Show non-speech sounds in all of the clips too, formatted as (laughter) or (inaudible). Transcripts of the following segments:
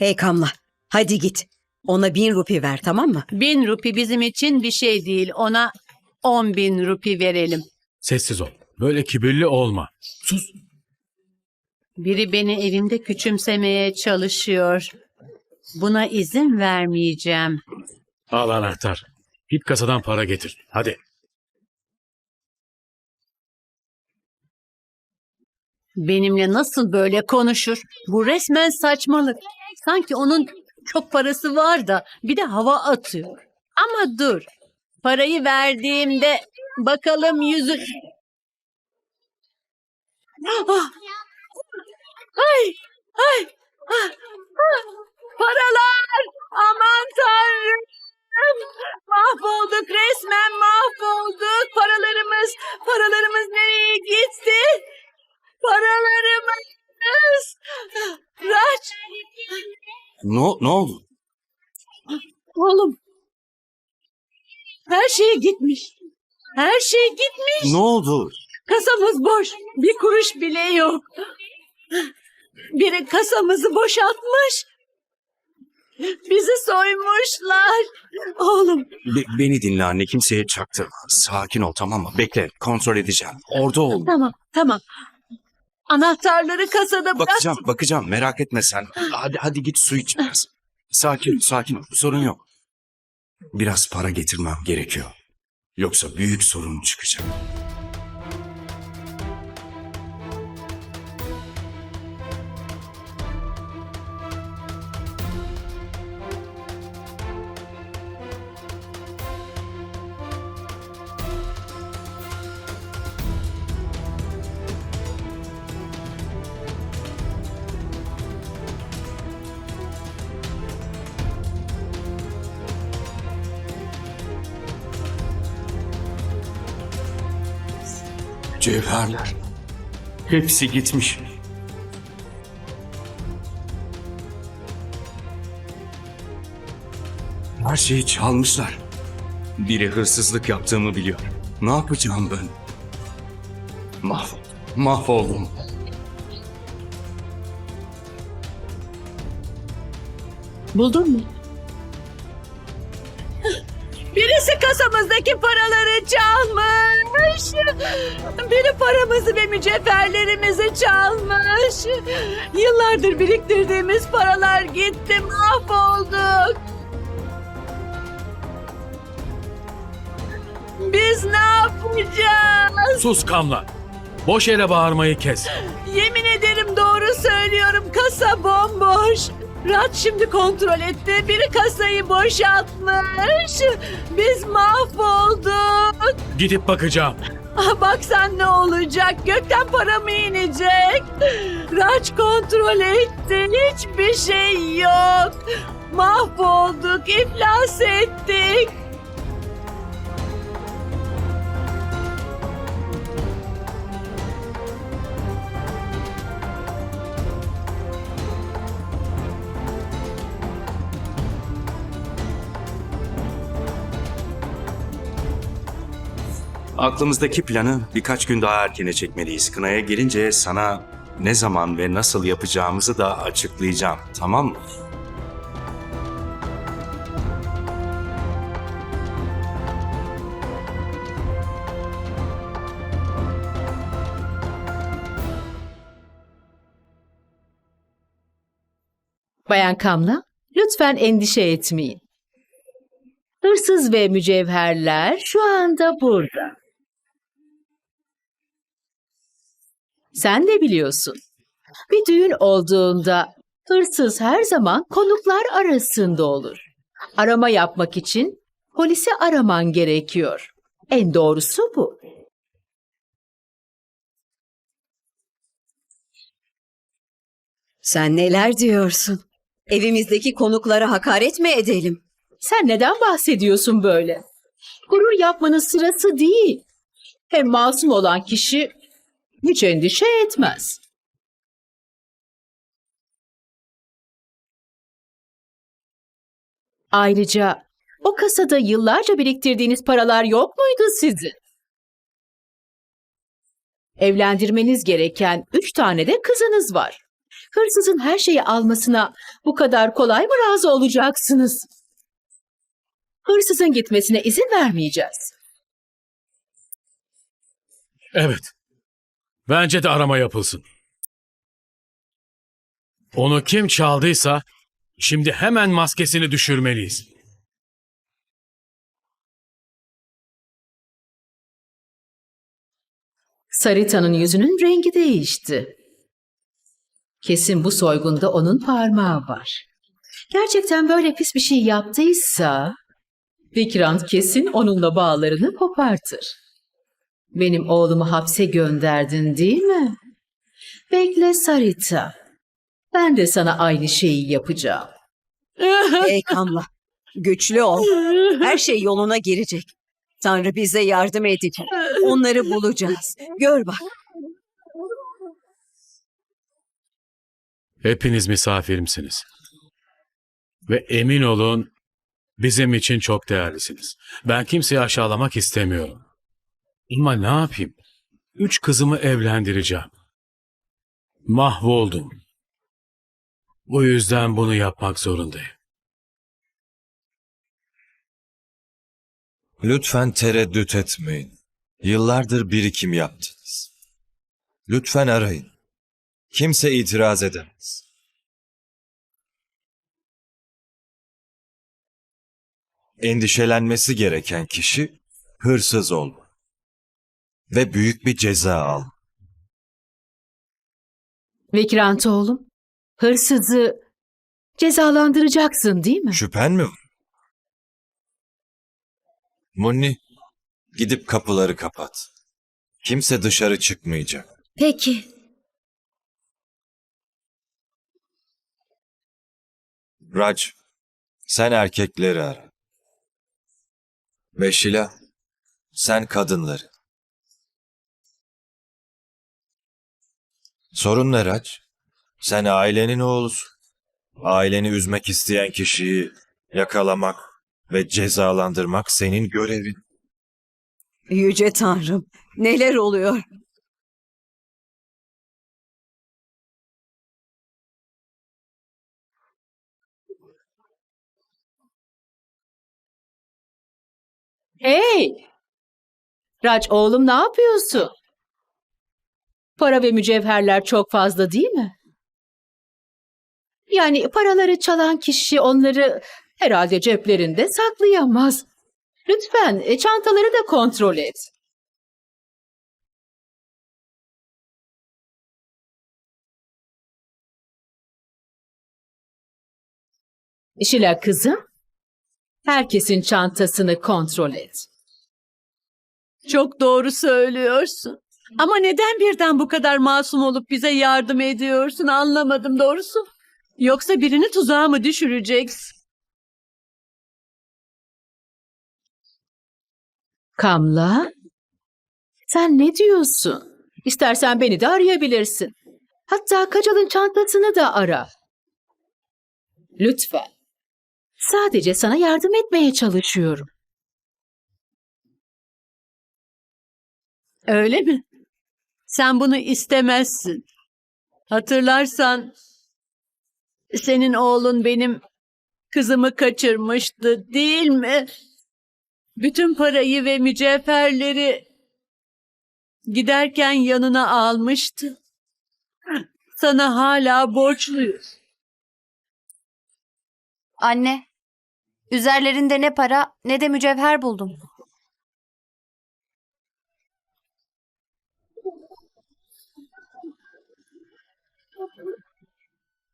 Hey Kamla, hadi git. Ona bin rupi ver tamam mı? Bin rupi bizim için bir şey değil. Ona on bin rupi verelim. Sessiz ol. Böyle kibirli olma. Sus. Biri beni evimde küçümsemeye çalışıyor. Buna izin vermeyeceğim. Al anahtar. Git kasadan para getir. Hadi. Benimle nasıl böyle konuşur? Bu resmen saçmalık. Sanki onun çok parası var da bir de hava atıyor. Ama dur. Parayı verdiğimde bakalım yüzü... Ah! Ay! Ay! Ah! Ah! Paralar! Aman tanrım! Mahvolduk resmen mahvolduk. Paralarımız, paralarımız nereye gitti? Paralarımız! Raç! Ne, ne oldu? Oğlum! Her şey gitmiş. Her şey gitmiş. Ne oldu? Kasamız boş. Bir kuruş bile yok. Biri kasamızı boşaltmış. Bizi soymuşlar. Oğlum Be- beni dinle anne kimseye çaktırma. Sakin ol tamam mı? Bekle kontrol edeceğim. Orada ol. tamam tamam. Anahtarları kasada bırak. Bakacağım bakacağım merak etme sen. Hadi hadi git su iç biraz. Sakin sakin ol sorun yok. Biraz para getirmem gerekiyor. Yoksa büyük sorun çıkacak. Cevherler. Hepsi gitmiş. Her şeyi çalmışlar. Biri hırsızlık yaptığımı biliyor. Ne yapacağım ben? Mahvoldum. Mahvoldum. Buldun mu? Biri paramızı ve mücevherlerimizi çalmış. Yıllardır biriktirdiğimiz paralar gitti, mahvolduk. Biz ne yapacağız? Sus Kamla. Boş yere bağırmayı kes. Yemin ederim doğru söylüyorum. Kasa bomboş. Rat şimdi kontrol etti. Biri kasayı boşaltmış. Biz mahvolduk. Gidip bakacağım. Ah, baksan ne olacak? Gökten para mı inecek? Raç kontrol etti. Hiçbir şey yok. Mahvolduk. iflas ettik. Aklımızdaki planı birkaç gün daha erkene çekmeliyiz. Kınaya gelince sana ne zaman ve nasıl yapacağımızı da açıklayacağım. Tamam mı? Bayan Kamla, lütfen endişe etmeyin. Hırsız ve mücevherler şu anda burada. Sen de biliyorsun. Bir düğün olduğunda hırsız her zaman konuklar arasında olur. Arama yapmak için polisi araman gerekiyor. En doğrusu bu. Sen neler diyorsun? Evimizdeki konuklara hakaret mi edelim? Sen neden bahsediyorsun böyle? Gurur yapmanın sırası değil. Hem masum olan kişi hiç endişe etmez. Ayrıca o kasada yıllarca biriktirdiğiniz paralar yok muydu sizin? Evlendirmeniz gereken üç tane de kızınız var. Hırsızın her şeyi almasına bu kadar kolay mı razı olacaksınız? Hırsızın gitmesine izin vermeyeceğiz. Evet. Bence de arama yapılsın. Onu kim çaldıysa şimdi hemen maskesini düşürmeliyiz. Sarita'nın yüzünün rengi değişti. Kesin bu soygunda onun parmağı var. Gerçekten böyle pis bir şey yaptıysa Vikrant kesin onunla bağlarını kopartır. Benim oğlumu hapse gönderdin değil mi? Bekle Sarita. Ben de sana aynı şeyi yapacağım. (laughs) Ey Kamla, güçlü ol. Her şey yoluna girecek. Tanrı bize yardım edecek. Onları bulacağız. Gör bak. Hepiniz misafirimsiniz. Ve emin olun bizim için çok değerlisiniz. Ben kimseyi aşağılamak istemiyorum. Ama ne yapayım? Üç kızımı evlendireceğim. Mahvoldum. Bu yüzden bunu yapmak zorundayım. Lütfen tereddüt etmeyin. Yıllardır birikim yaptınız. Lütfen arayın. Kimse itiraz edemez. Endişelenmesi gereken kişi hırsız olma. Ve büyük bir ceza al. Vikrant oğlum, hırsızı cezalandıracaksın değil mi? Şüphen mi var? Munni, gidip kapıları kapat. Kimse dışarı çıkmayacak. Peki. Raj, sen erkekleri ara. Ve Şila, sen kadınları. Sorun ne Raj? Sen ailenin oğlusun. Aileni üzmek isteyen kişiyi yakalamak ve cezalandırmak senin görevin. Yüce Tanrım, neler oluyor? Hey! Raç oğlum ne yapıyorsun? Para ve mücevherler çok fazla değil mi? Yani paraları çalan kişi onları herhalde ceplerinde saklayamaz. Lütfen e, çantaları da kontrol et. Şila kızım, herkesin çantasını kontrol et. Çok doğru söylüyorsun. Ama neden birden bu kadar masum olup bize yardım ediyorsun anlamadım doğrusu. Yoksa birini tuzağa mı düşüreceksin? Kamla, sen ne diyorsun? İstersen beni de arayabilirsin. Hatta Kacal'ın çantasını da ara. Lütfen. Sadece sana yardım etmeye çalışıyorum. Öyle mi? Sen bunu istemezsin. Hatırlarsan senin oğlun benim kızımı kaçırmıştı değil mi? Bütün parayı ve mücevherleri giderken yanına almıştı. Sana hala borçluyuz. Anne, üzerlerinde ne para ne de mücevher buldum.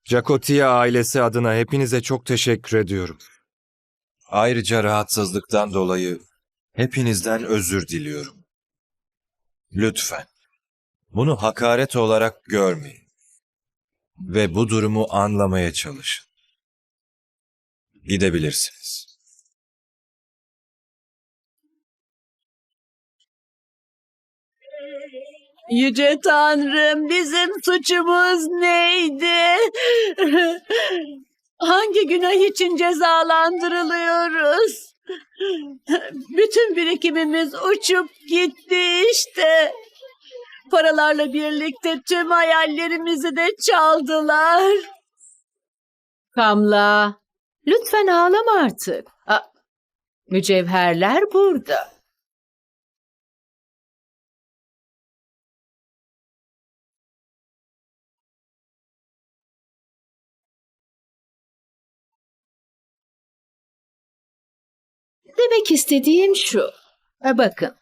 Jacotia ailesi adına hepinize çok teşekkür ediyorum. Ayrıca rahatsızlıktan dolayı hepinizden özür diliyorum. Lütfen bunu hakaret olarak görmeyin ve bu durumu anlamaya çalışın. Gidebilirsiniz. Yüce Tanrım bizim suçumuz neydi? (laughs) Hangi günah için cezalandırılıyoruz? Bütün birikimimiz uçup gitti işte. Paralarla birlikte tüm hayallerimizi de çaldılar. Kamla, lütfen ağlama artık. Aa, mücevherler burada. Demek istediğim şu. E, Bakın,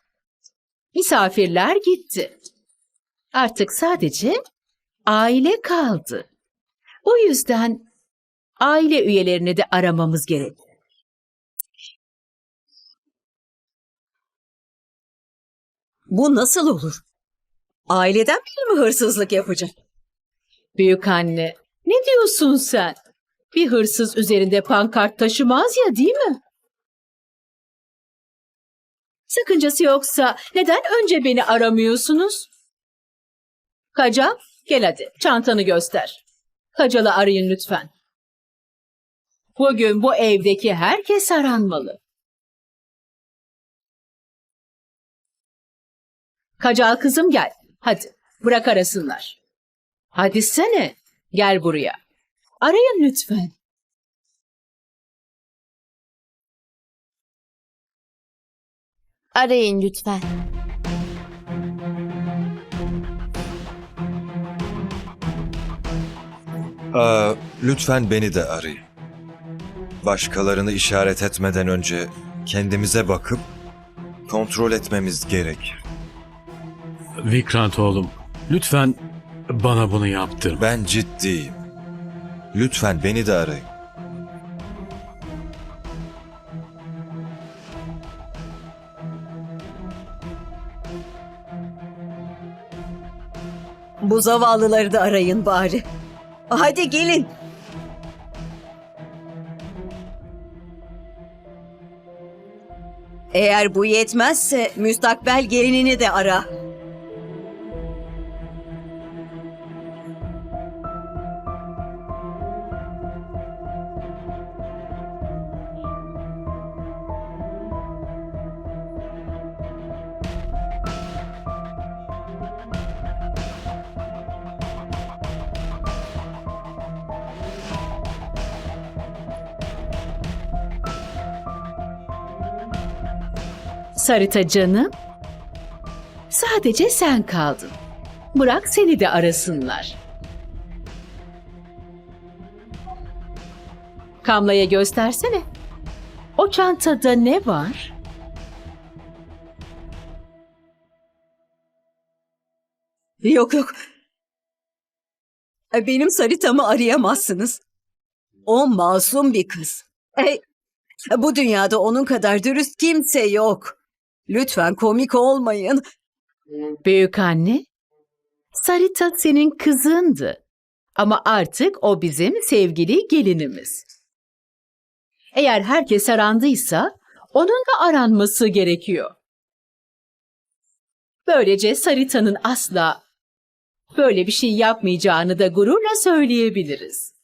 misafirler gitti. Artık sadece aile kaldı. O yüzden aile üyelerini de aramamız gerek. Bu nasıl olur? Aileden biri mi hırsızlık yapacak? Büyük anne, ne diyorsun sen? Bir hırsız üzerinde pankart taşımaz ya değil mi? Sakıncası yoksa neden önce beni aramıyorsunuz? Kaca, gel hadi çantanı göster. Kacalı arayın lütfen. Bugün bu evdeki herkes aranmalı. Kacal kızım gel. Hadi bırak arasınlar. Hadi sene. Gel buraya. Arayın lütfen. Arayın lütfen. Aa, lütfen beni de arayın. Başkalarını işaret etmeden önce kendimize bakıp kontrol etmemiz gerek. Vikrant oğlum, lütfen bana bunu yaptırma. Ben ciddiyim. Lütfen beni de arayın. Bu zavallıları da arayın bari. Hadi gelin. Eğer bu yetmezse müstakbel gelinini de ara. Sarita canım. Sadece sen kaldın. Bırak seni de arasınlar. Kamla'ya göstersene. O çantada ne var? Yok yok. E, Benim Sarita'mı arayamazsınız. O masum bir kız. E, bu dünyada onun kadar dürüst kimse yok. Lütfen komik olmayın. Büyük anne. Sarita senin kızındı. Ama artık o bizim sevgili gelinimiz. Eğer herkes arandıysa onun da aranması gerekiyor. Böylece Sarita'nın asla böyle bir şey yapmayacağını da gururla söyleyebiliriz.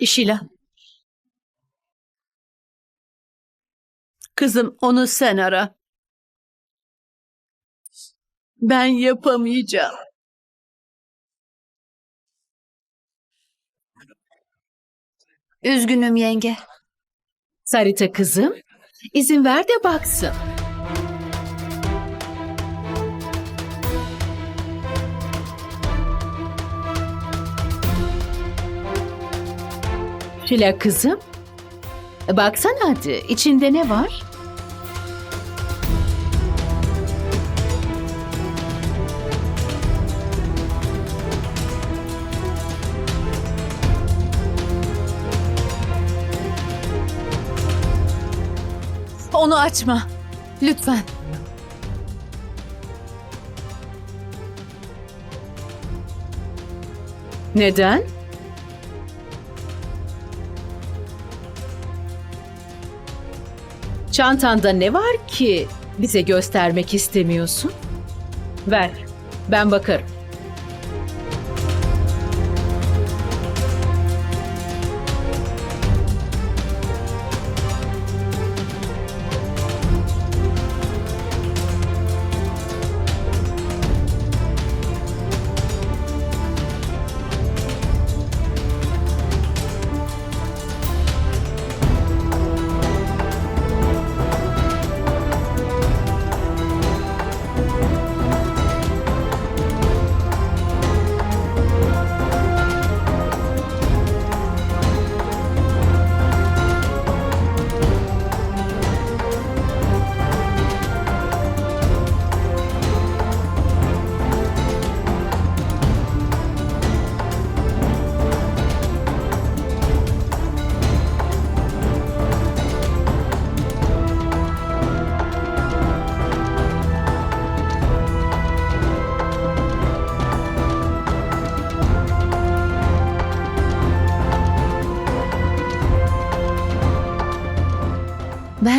İşila. Kızım onu sen ara. Ben yapamayacağım. Üzgünüm yenge. Sarita kızım, izin ver de baksın. Şila kızım, baksana hadi içinde ne var? Onu açma. Lütfen. Neden? Çantanda ne var ki bize göstermek istemiyorsun? Ver, ben bakarım.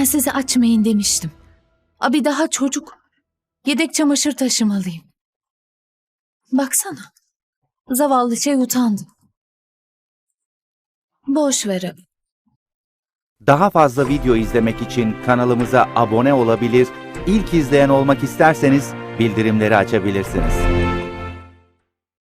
Size açmayın demiştim. Abi daha çocuk. Yedek çamaşır taşımalıyım. Baksana. Zavallı şey utandı. Boş ver. Daha fazla video izlemek için kanalımıza abone olabilir, ilk izleyen olmak isterseniz bildirimleri açabilirsiniz.